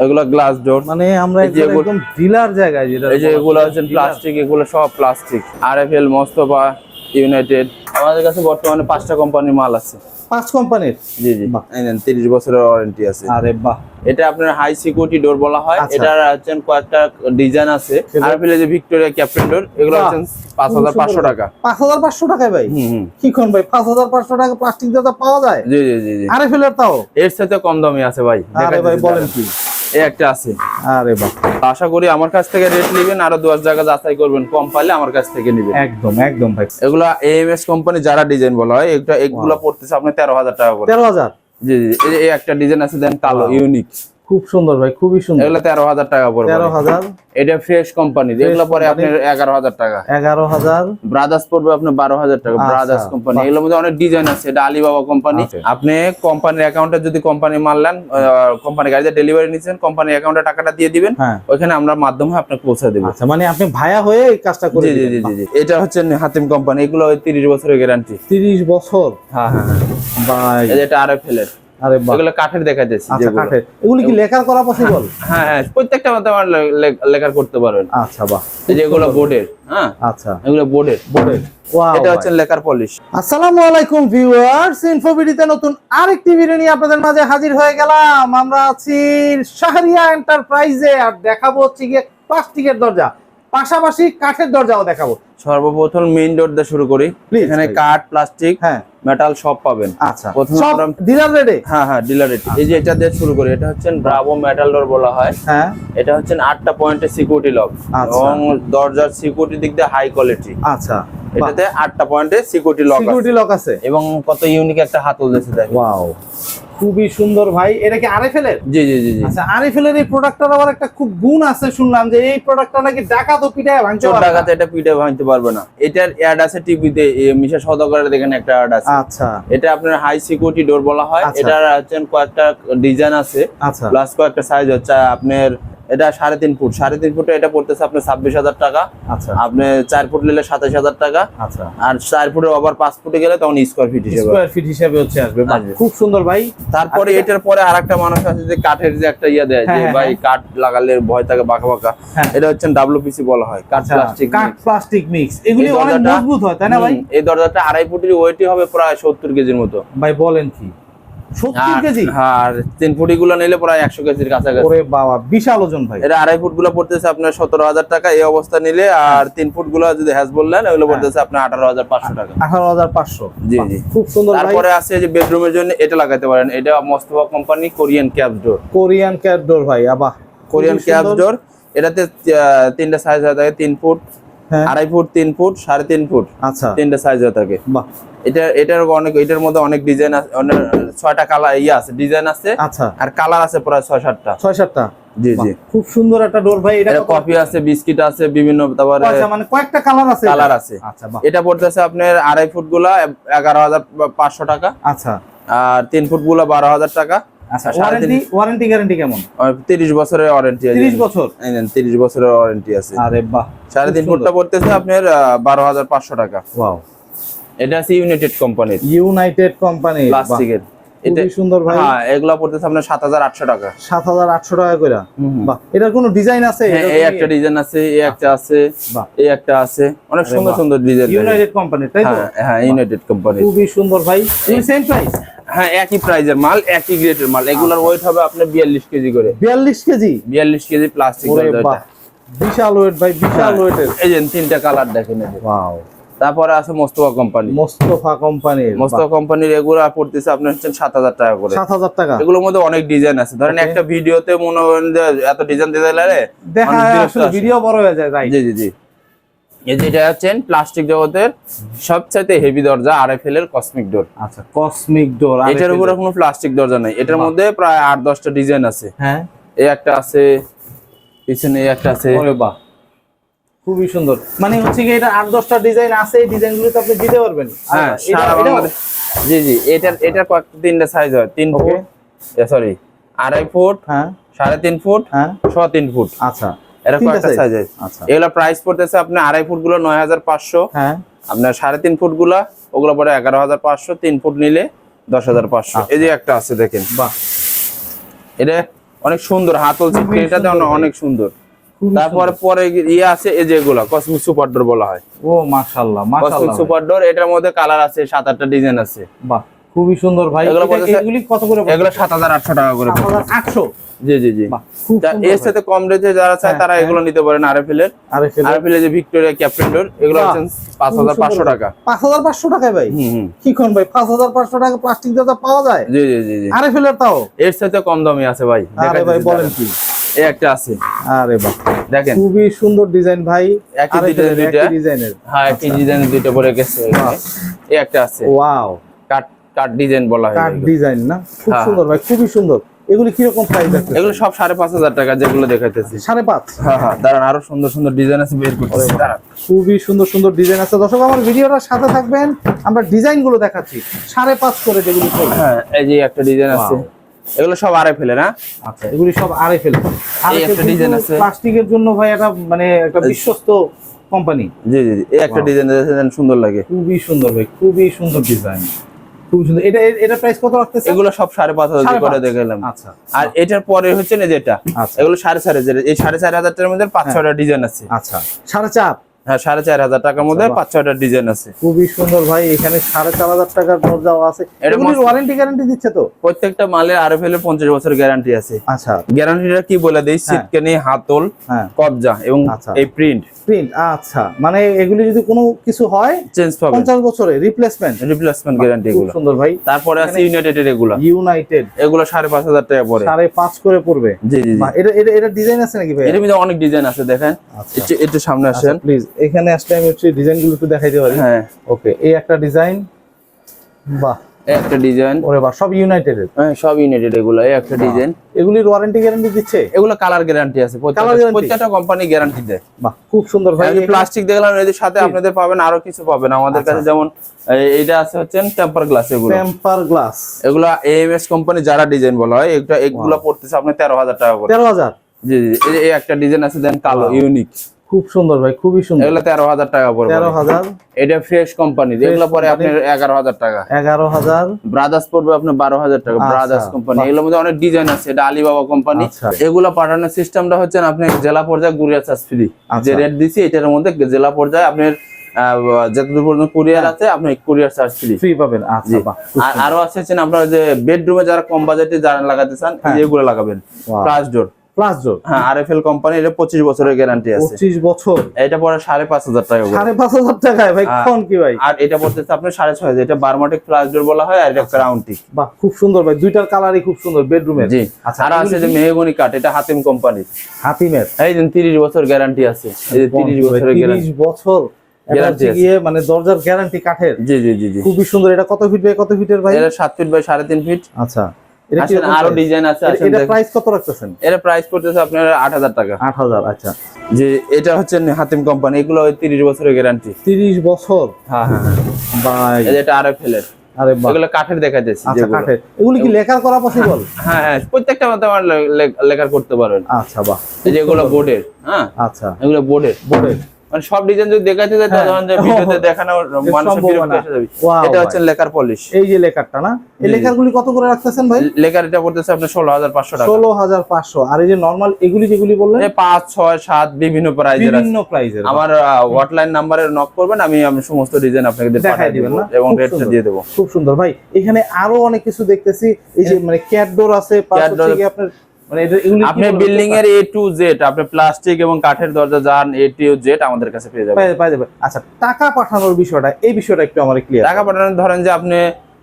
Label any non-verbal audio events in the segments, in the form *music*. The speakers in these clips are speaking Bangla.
এগুলো গ্লাস ডোর মানে আমরা একদম ডিলার জায়গায় যেটা এই যে এগুলো হচ্ছে প্লাস্টিক এগুলো সব plastic R F L Mostafa United আমাদের কাছে বর্তমানে পাঁচটা কোম্পানির মাল আছে। পাঁচ কোম্পানির জি জি। তিরিশ বছরের ওয়ারেন্টি আছে। আরে বাহ। এটা আপনার হাই সিকিউরিটি ডোর বলা হয়। আচ্ছা। এটার হচ্ছেন কয়েকটা ডিজাইন আছে। এগুলো- আর ফেলে যে ভিক্টোরিয়া ক্যাপ্টেন ডোর এগুলো বাহ। হচ্ছেন পাঁচ হাজার পাঁচশো টাকা। পাঁচ হাজার পাঁচশো টাকায় ভাই? কি কোন ভাই? পাঁচ হাজার পাঁচশো টাকা প্লাস্টিক দিয়ে পাওয়া যায়? জি জি জি জি। আরে ফেলের তাও? এর সাথে কম দামি আছে ভাই। আরে ভাই বলেন কি? এই একটা আছে। আরে বাহ। আশা করি আমার কাছ থেকে রেট নেবেন আরও দশ জায়গা যাচাই করবেন কম পাইলে আমার কাছ থেকে নেবেন। একদম একদম ভাই। এগুলা এএমএস কোম্পানি যারা ডিজাইন বলা হয় এটা এগুলো পড়তেছে আপনার তেরো হাজার টাকা করে। তেরো হাজার? জি জি এই একটা ডিজাইন আছে দেন কালো ইউনিক খুব সুন্দর ভাই খুবই সুন্দর। এগুলো তেরো হাজার টাকা পড়বে। তেরো হাজার। এটা ফ্রেশ কোম্পানি এগুলো পরে। আপনার এগারো হাজার টাকা। এগারো হাজার। ব্রাদার্স পড়বে আপনার বারো হাজার টাকা আচ্ছা, ব্রাদার্স কোম্পানি এগুলোর মধ্যে অনেক ডিজাইন আছে এটা আলিবাবা কোম্পানি আচ্ছা। আপনি কোম্পানির অ্যাকাউন্টে যদি কোম্পানি মারলেন কোম্পানি গাড়িতে ডেলিভারি নিচ্ছেন কোম্পানির অ্যাকাউন্টে টাকাটা দিয়ে দিবেন হ্যাঁ। ওইখানে আমরা মাধ্যমে আপনাকে পৌঁছে দেবো। আচ্ছা মানে আপনি ভায়া হয়ে এই কাজটা করে জি জি জি জি এটা হচ্ছে হাতিম কোম্পানি এগুলো তিরিশ বছরের গ্যারান্টি তিরিশ বছর? হ্যাঁ হ্যাঁ হ্যাঁ। ভাই। এটা আর এফ এর আরে এগুলো কাঠের দেখা যাচ্ছে আচ্ছা কাঠের। এগুলি কি লেখার করা পসিবল হ্যাঁ হ্যাঁ প্রত্যেকটা লেখার করতে পারবেন। আচ্ছা বাহ। এই যে এগুলো বোর্ডের হ্যাঁ? আচ্ছা। এগুলো বোর্ডের। বোর্ডের। এটা হচ্ছে লেখার পলিশ আসসালামু আলাইকুম ভিউয়ার্স ইনফোভিডিতে নতুন আরেকটি ভিডিও নিয়ে আপনাদের মাঝে হাজির হয়ে গেলাম। আমরা আছি শাহরিয়া এন্টারপ্রাইজে আর দেখাবো হচ্ছে গিয়ে প্লাস্টিকের দরজা। পাশাপাশি কাঠের দরজাও দেখাবো। সর্বপ্রথম মেইন দিয়ে শুরু করি। এখানে কাঠ প্লাস্টিক হ্যাঁ। মেটাল সব পাবেন। আচ্ছা। প্রথমে ডিলার রেডে হ্যাঁ হ্যাঁ ডিলার এই যে এটা দিয়ে শুরু করি এটা হচ্ছে ব্রাভো মেটাল ডোর বলা হয়। হ্যাঁ। এটা হচ্ছে আটটা পয়েন্টের সিকিউরিটি লক। এবং দরজার সিকিউরিটি দিক দিয়ে হাই কোয়ালিটি আচ্ছা। এটাতে আটটা পয়েন্টের সিকিউরিটি লক সিকিউরিটি লক আছে। এবং কত ইউনিক একটা হাতল দিয়েছে দেখেন। ওয়াও খুবই সুন্দর ভাই। এটা কি আরএফএল এর জি জি জি। আচ্ছা আরএফএল এর এই প্রোডাক্টটার আবার একটা খুব গুণ আছে শুনলাম যে এই প্রোডাক্টটা নাকি ডাকাত তো পিটায় ভাঙতে পারবে। ডাকাতে এটা পিটায় ভাঙতে পারবে না। এটার অ্যাড আছে টিভিতে মিশা সদাগরের দেখেন একটা অ্যাড আছে। আচ্ছা। এটা আপনার হাই সিকিউরিটি ডোর বলা হয়। আচ্ছা। এটার হচ্ছে কয়েকটা ডিজাইন আছে। আচ্ছা। প্লাস কয়েকটা সাইজ হচ্ছে আপনার এটা সাড়ে তিন ফুট। সাড়ে তিন ফুটে এটা পড়তেছে আপনার ছাব্বিশ হাজার টাকা। আচ্ছা। আপনি চার ফুট নিলে সাতাশ হাজার টাকা। আচ্ছা। আর চার ফুটের ওভার পাঁচ ফুটে গেলে তখন স্কোয়ার ফিট হিসেবে। স্কোয়ার ফিট হিসেবে হচ্ছে আসবে। খুব সুন্দর ভাই। তারপরে আচ্ছা। এটার পরে আর একটা মানুষ আছে যে কাঠের যে একটা ইয়ে দেয় যে হ্যাঁ, হ্যাঁ, ভাই কাঠ লাগালে ভয় থাকে বাঁকা বাঁকা। হ্যাঁ। এটা হচ্ছে ডাব্লিউপিসি বলা হয় কাঠ আচ্ছা। প্লাস্টিক কাঠ প্লাস্টিক মিক্স এগুলি এই অনেক দরজাটা- মজবুত হয় তাই না ভাই? এই দরজাটা আড়াই ফুটের ওয়েটই হবে প্রায় সত্তর কেজির মতো। ভাই বলেন কি? সত্তর আর- কেজি? আর তিন ফুটি গুলো নিলে প্রায় একশো কেজির কাছাকাছি। ওরে বাবা বিশাল ওজন ভাই। এটা আড়াই ফুটগুলো পড়তেছে আপনার সতেরো হাজার টাকা এই অবস্থা নিলে আর তিন ফুটগুলো যদি হ্যাজ বললেন ওগুলো হ্যাঁ। পড়তেছে আপনার টাকা। জি, জি। খুব সুন্দর ভাই। তারপরে আছে যে বেডরুমের জন্য এটা লাগাতে পারেন। এটা Mostafa company Korean cap door Korean door ভাই আবাহ কোরিয়ান ক্যাপ ডোর এটাতে তিনটা সাইজ হয়ে থাকে তিন ফুট। আড়াই ফুট তিন ফুট সাড়ে তিন ফুট আচ্ছা। তিনটা সাইজ হয়ে থাকে। এটা এটার অনেক এটার মধ্যে অনেক ডিজাইন আছে ছয়টা কালার ইয়ে আছে ডিজাইন আছে। আচ্ছা। আর কালার আছে প্রায় ছয় সাতটা। ছয় সাতটা? জি জি। খুব সুন্দর একটা ডোর ভাই এটা কফি আছে বিস্কিট আছে বিভিন্ন তারপরে আচ্ছা মানে কয়েকটা কালার আছে কালার আছে। আচ্ছা এটা পড়তেছে আপনার আড়াই ফুটগুলা এগারো হাজার পাঁচশো টাকা। আচ্ছা। আর তিন ফুটগুলা বারো হাজার টাকা। আচ্ছা তিন- ওয়ারেন্টি ওয়ারেন্টি গ্যারান্টি কেমন? আর তিরিশ বছরের ওয়ারেন্টি আছে। তিরিশ বছর? এই নেন, তিরিশ বছরের ওয়ারেন্টি আছে। আরে বাহ সাড়ে তিন খুব ফুটটা পড়তেছে আপনার বারো হাজার পাঁচশো টাকা। ওয়াও। এটা আছে ইউনাইটেড কোম্পানির ইউনাইটেড কোম্পানি প্লাস্টিকের। এটা সুন্দর ভাই। হ্যাঁ এগুলা পড়তেছে আপনার সাত হাজার আটশো টাকা। সাত হাজার আটশো টাকা করে বাহ এটার কোনো ডিজাইন আছে? হ্যাঁ, এই একটা ডিজাইন আছে এই একটা আছে বাহ। এই একটা আছে। অনেক সুন্দর সুন্দর ডিজাইন। ইউনাইটেড কোম্পানি তাই তো? হ্যাঁ হ্যাঁ ইউনাইটেড কোম্পানি খুবই সুন্দর ভাই। সেম প্রাইস হ্যাঁ একই প্রাইজের মাল একই গ্রেডের মাল। এগুলোর ওয়েট হবে আপনার বিয়াল্লিশ কেজি করে। বিয়াল্লিশ কেজি? বিয়াল্লিশ কেজি প্লাস্টিক বিশাল ওয়েট ভাই বিশাল ওয়েটের এই যে তিনটা কালার দেখেন ওয়াও তারপরে আছে মোস্তফা কোম্পানি মোস্তফা কোম্পানির মোস্তফা কোম্পানির এগুলো পড়তেছে আপনার হচ্ছে সাত হাজার টাকা করে। সাত হাজার টাকা। এগুলোর মধ্যে অনেক ডিজাইন আছে। ধরেন একটা ভিডিওতে মনে এত ডিজাইন দিতে দেখা ভিডিও বড় হয়ে যায় জি জি জি। এই যেটা হচ্ছেন প্লাস্টিক জগতের সবচাইতে হেভি দরজা আর এফ এল এর কসমিক ডোর আচ্ছা কসমিক ডোর এটার উপরে কোনো প্লাস্টিক দরজা নাই। এটার মধ্যে প্রায় আট দশটা ডিজাইন আছে। হ্যাঁ। এই একটা আছে পিছনে এই একটা আছে। ওরে বাহ। খুবই সুন্দর। মানে হচ্ছে কি এটা আট দশটা ডিজাইন আছে এই ডিজাইনগুলো তো আপনি দিতে পারবেন। হ্যাঁ সারা বাংলাদেশ জি জি এটার এটার কয়েকটা তিনটা সাইজ হয় তিন ফুট সরি আড়াই ফুট হ্যাঁ। সাড়ে তিন ফুট হ্যাঁ। ছ তিন ফুট। আচ্ছা। আচ্ছা। হ্যাঁ। আচ্ছা। অনেক সুন্দর তারপরে পরে ইয়ে আছে এই যেগুলা কসমিক সুপার ডোর বলা হয়। ও মাশাআল্লাহ সুপার ডোর এটার মধ্যে কালার আছে সাত আটটা ডিজাইন আছে। বাহ খুবই সুন্দর ভাই। সাত কত করে টাকা করে আটশো? জি জি জি। এর সাথে কম রেঞ্জে যারা চায় হ্যাঁ, তারা হ্যাঁ। এগুলো নিতে পারেন আরএফএল এর। আরএফএল এর। যে ভিক্টোরিয়া ক্যাপ্টেন ডোর এগুলো হাজার পাঁচশো টাকা। পাঁচ হাজার পাঁচশো টাকায় ভাই? কি কোন ভাই? পাঁচ হাজার পাঁচশো টাকা প্লাস্টিক দরজা পাওয়া যায়? জি জি জি জি। আরে ফেলে তাও? এর সাথে কম দামি আছে ভাই আরে ভাই বলেন কি? এই একটা আছে। আরে বাহ দেখেন। খুবই সুন্দর ডিজাইন ভাই। একই ডিজাইনের দুইটা। ডিজাইনের। হ্যাঁ একই ডিজাইনের দুইটা পরে গেছে। এই একটা আছে। ওয়াও। কাট কাট ডিজাইন বলা হয় কাট ডিজাইন না? খুব হ্যাঁ। সুন্দর ভাই খুবই সুন্দর। এগুলি কীরকম প্রাইস আছে? এগুলো সব সাড়ে পাঁচ হাজার টাকা যেগুলো দেখাইতেছি। সাড়ে পাঁচ? হ্যাঁ হ্যাঁ দাঁড়ান আরও সুন্দর সুন্দর ডিজাইন আছে বের দাঁড়ান। খুবই সুন্দর সুন্দর ডিজাইন আছে। দর্শক আমার ভিডিওটার সাথে থাকবেন আমরা ডিজাইনগুলো দেখাচ্ছি। সাড়ে পাঁচ করে যেগুলি। হ্যাঁ এই যে একটা ডিজাইন আছে। এগুলো সব আড়াই ফেলে না? আচ্ছা এগুলি সব আরে ফেলে। এই একটা ডিজাইন আছে। প্লাস্টিকের জন্য ভাই এটা মানে একটা বিশ্বস্ত কোম্পানি জি জি জি এই একটা. ডিজাইন সুন্দর লাগে। খুবই সুন্দর ভাই খুবই সুন্দর ডিজাইন সুন্দর। এটা এটা প্রাইস কত রাখতেছে এগুলো সব সাড়ে পাঁচ হাজার সাড়ে করে দেখালাম। আচ্ছা আর এটার পরে হচ্ছে না যেটা আচ্ছা। এগুলো সাড়ে চার হাজার। এই সাড়ে চার হাজার টাকার মধ্যে পাঁচ হ্যাঁ। ছয়টা ডিজাইন আছে। আচ্ছা। সাড়ে চার? হ্যাঁ সাড়ে চার হাজার টাকার মধ্যে আচ্ছা। পাঁচ ছয়টা ডিজাইন আছে। খুবই সুন্দর ভাই এখানে সাড়ে চার হাজার টাকার দরজাও আছে। ওয়ারেন্টি গ্যারান্টি দিচ্ছে তো? প্রত্যেকটা মালে আর এফ এল পঞ্চাশ বছর গ্যারান্টি আছে। আচ্ছা। গ্যারান্টিটা কি বলে সিটকেনি হাতল হ্যাঁ। কবজা এবং আচ্ছা। এই প্রিন্ট প্রিন্ট আচ্ছা। মানে এগুলি যদি কোনো কিছু হয় চেঞ্জ পাবেন পঞ্চাশ বছরে রিপ্লেসমেন্ট রিপ্লেসমেন্ট গ্যারান্টি এগুলো। সুন্দর ভাই। তারপরে আছে ইউনাইটেড এগুলো। ইউনাইটেড এগুলো সাড়ে পাঁচ হাজার টাকা পরে। সাড়ে পাঁচ করে পড়বে। জি জি জি। এটা ডিজাইন আছে নাকি ভাই? এর মধ্যে অনেক ডিজাইন আছে দেখেন। একটু সামনে আসেন। প্লিজ এখানে আসলে আমি হচ্ছে ডিজাইনগুলো একটু দেখাইতে পারি। হ্যাঁ। ওকে এই একটা ডিজাইন বাহ। একটা ডিজাইন। ওরে বাহ সব ইউনাইটেড হ্যাঁ সব ইউনাইটেড এগুলো এই একটা ডিজাইন। এগুলির ওয়ারেন্টি গ্যারান্টি দিচ্ছে? এগুলো কালার গ্যারান্টি আছে প্রত্যেকটা- কোম্পানি গ্যারান্টি দেয়। বাহ খুব সুন্দর ভাই। এখানে- প্লাস্টিক দেখলাম এদের সাথে আপনাদের পাবেন আরও কিছু পাবেন। আমাদের কাছে যেমন এই- এইটা আছে হচ্ছে টেম্পার গ্লাস এগুলো। টেম্পার গ্লাস এগুলো এএমএস কোম্পানি যারা ডিজাইন বলা হয় এটা এগুলো পড়তেছে আপনি তেরো হাজার টাকা করে। তেরো হাজার? জি জি এই একটা ডিজাইন আছে দেন কালো ইউনিক খুব সুন্দর ভাই খুবই সুন্দর। এগুলো তেরো হাজার টাকা পড়বে। তেরো হাজার। এটা ফ্রেশ কোম্পানি এগুলো পরে আপনার এগারো হাজার টাকা। এগারো হাজার। ব্রাদার্স পড়বে আপনার বারো হাজার টাকা আচ্ছা, ব্রাদার্স কোম্পানি এগুলোর মধ্যে অনেক ডিজাইন আছে এটা আলিবাবা কোম্পানি। এগুলো পাঠানোর সিস্টেমটা হচ্ছে আপনি জেলা পর্যায়ে কুরিয়ার চার্জ ফ্রি। যে রেট দিছি এটার মধ্যে জেলা পর্যায়ে আপনার যতদূর পর্যন্ত কুরিয়ার আছে আপনি কুরিয়ার চার্জ ফ্রি ফ্রি পাবেন। আচ্ছা আর আরও আছে আপনার যে বেডরুমে যারা কম বাজেটে যারা লাগাতে চান হ্যাঁ। এগুলো লাগাবেন। Wow. ডোর প্লাস জোর হ্যাঁ কোম্পানি এটা পঁচিশ বছরের গ্যারান্টি আছে। পঁচিশ বছর? এটা টাকা টাকায়? ভাই হ্যাঁ। কোন কি ভাই? আর এটা পড়তেছে আপনার এটা বারমাটিক প্লাস ডোর বলা হয় আর এটা বাহ খুব সুন্দর ভাই দুইটার কালারই খুব সুন্দর বেডরুমের জি। আচ্ছা আর আছে যে মেহগনি এটা হাতিম কোম্পানি হাতিমের এই যে তিরিশ বছর গ্যারান্টি আছে। এই যে তিরিশ বছরের বছর? মানে দরজার গ্যারান্টি কাঠের? জি জি জি খুবই সুন্দর। এটা কত ফিট বাই কত ফিটের ভাই? এটা সাত ফিট বাই সাড়ে তিন ফিট আচ্ছা। আরও ডিজাইন আছে এটা- আসেন এটা দেখেন। প্রাইস কত রাখতেছেন? এর প্রাইস পড়তেছে আপনার আট হাজার টাকা। আট হাজার আচ্ছা। যে এটা হচ্ছে হাতিম কোম্পানি এগুলো ওই তিরিশ বছরের গ্যারান্টি তিরিশ বছর? হ্যাঁ হ্যাঁ হ্যাঁ। ভাই। এটা আর এফ আরে এগুলো কাঠের দেখা যাচ্ছে আচ্ছা কাঠের। এগুলি কি লেখার করা পসিবল হ্যাঁ হ্যাঁ প্রত্যেকটা মধ্যে আমার লেখার করতে পারবেন। আচ্ছা বাহ। এই যে এগুলো বোর্ডের হ্যাঁ। আচ্ছা। এগুলো বোর্ডের বোর্ডের মানে সব ডিজাইন যদি দেখাতে যায় হ্যাঁ। যে ভিডিওতে *laughs* দেখানো মানুষের বিরক্ত এসে যাবে। এটা হচ্ছে লেকার পলিশ এই যে লেখারটা না? এই জি। কত করে রাখতেছেন ভাই? লেকার এটা পড়তেছে আপনার ষোলো হাজার পাঁচশো টাকা। ষোলো হাজার পাঁচশো। আর এই যে নর্মাল এগুলি যেগুলি বললেন? এই পাঁচ ছয় সাত বিভিন্ন প্রাইজের বিভিন্ন প্রাইজের আমার হটলাইন নাম্বারে নক করবেন আমি আমি সমস্ত ডিজাইন আপনাকে দেখাই না? এবং রেটটা দিয়ে দেবো। খুব সুন্দর। ভাই এখানে আরও অনেক কিছু দেখতেছি। এই যে মানে ক্যাট ডোর আছে পাশে গিয়ে আপনার আপনি? বিল্ডিং এর এ টু জেড আপনি প্লাস্টিক এবং কাঠের দরজা যান এ টু জেড আমাদের কাছে পেয়ে যাবেন। আচ্ছা টাকা পাঠানোর বিষয়টা এই বিষয়টা একটু আমার ক্লিয়ার টাকা পাঠানোর ধরেন যে আপনি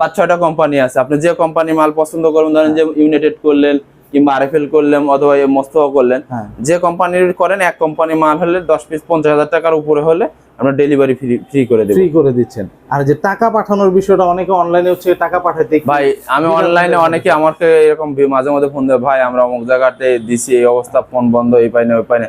পাঁচ ছয়টা কোম্পানি আছে আপনি যে কোম্পানি মাল পছন্দ করবেন ধরেন যে ইউনাইটেড করলেন কিংবা আরএফএল করলেন অথবা মোস্তফা করলেন হ্যাঁ। যে কোম্পানির করেন এক কোম্পানি মাল হলে দশ পিস পঞ্চাশ হাজার টাকার উপরে হলে আমরা ডেলিভারি ফ্রি ফ্রি করে দেবো। ফ্রি করে দিচ্ছেন। আর যে টাকা পাঠানোর বিষয়টা অনেকে অনলাইনে হচ্ছে টাকা পাঠাতে ভাই আমি অনলাইনে অনেকে আমাকে এরকম মাঝে মধ্যে ফোন দেয় ভাই আমরা অমুক জায়গাতে দিছি এই অবস্থা ফোন বন্ধ এই পাই না ওই পাই না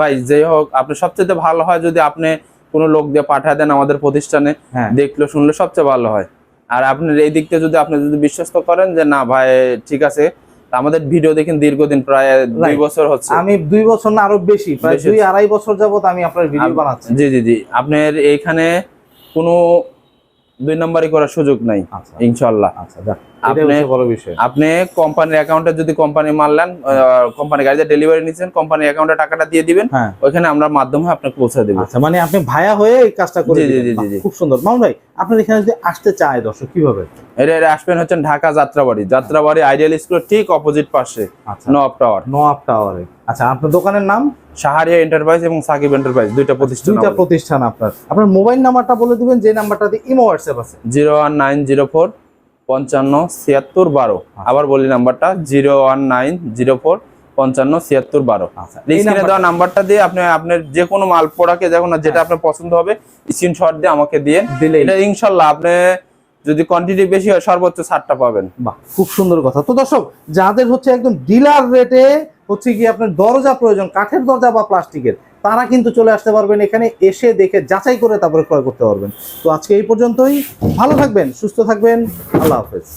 ভাই যেই হোক আপনি সবচেয়ে ভালো হয় যদি আপনি কোনো লোক দিয়ে পাঠায় দেন আমাদের প্রতিষ্ঠানে হ্যাঁ। দেখল শুনলে সবচেয়ে ভালো হয়। আর আপনার এই দিকটা যদি আপনি যদি বিশ্বস্ত করেন যে না ভাই ঠিক আছে আমাদের ভিডিও দেখেন দীর্ঘদিন প্রায় দুই বছর হচ্ছে। আমি দুই বছর না আরও বেশি প্রায় দুই আড়াই বছর যাবত আমি আপনার ভিডিও বানাচ্ছি। জি জি জি। আপনার এখানে কোনো দুই নম্বরই করার সুযোগ নাই আচ্ছা। ইনশাল্লাহ আচ্ছা এটাই আপনি- হচ্ছে বড় বিষয়। আপনি কোম্পানির অ্যাকাউন্টে যদি কোম্পানি মারলেন কোম্পানি গাড়িতে ডেলিভারি নিচ্ছেন কোম্পানির অ্যাকাউন্টে টাকাটা দিয়ে দিবেন হ্যাঁ। ওইখানে আমরা মাধ্যমে আপনাকে পৌঁছে দেবো। আচ্ছা মানে আপনি ভায়া হয়ে এই কাজটা করে জি, জি। জি, জি। খুব সুন্দর। মামুন ভাই আপনার এখানে যদি আসতে চায় দর্শক কীভাবে? এটা এটা আসবেন হচ্ছেন ঢাকা যাত্রাবাড়ি। যাত্রাবাড়ি আইডিয়াল স্কুলের ঠিক অপোজিট পাশে আচ্ছা। নব টাওয়ার নোয়াব টাওয়ারে আচ্ছা আপনার দোকানের নাম? সাহারিয়া এন্টারপ্রাইজ এবং সাকিব এন্টারপ্রাইজ দুইটা প্রতিষ্ঠান দুইটা প্রতিষ্ঠান আপনার। আপনার মোবাইল নাম্বারটা বলে দিবেন যে নাম্বারটা দিয়ে ইমো হোয়াটসঅ্যাপ আছে। Zero one nine zero four পঞ্চান্ন ছিয়াত্তর বারো। আচ্ছা। আবার বলি নাম্বারটা zero one nine zero four পঞ্চান্ন ছিয়াত্তর বারো। আচ্ছা এই স্ক্রিনে দেওয়া নাম্বারটা দিয়ে আপনি আপনার যে কোনো মাল প্রোডাক্টে দেখুন না যেটা আপনার পছন্দ হবে স্ক্রিনশট দিয়ে আমাকে দিয়ে দিলে এটা ইনশাল্লাহ আপনি যদি কোয়ান্টিটি বেশি হয় সর্বোচ্চ ছাড়টা পাবেন। বাহ খুব সুন্দর কথা। তো দর্শক যাদের হচ্ছে একদম ডিলার রেটে হচ্ছে কি আপনার দরজা প্রয়োজন কাঠের দরজা বা প্লাস্টিকের তারা কিন্তু চলে আসতে পারবেন এখানে, এসে দেখে যাচাই করে তারপরে ক্রয় করতে পারবেন। তো আজকে এই পর্যন্তই। ভালো থাকবেন, সুস্থ থাকবেন। আল্লাহ হাফেজ।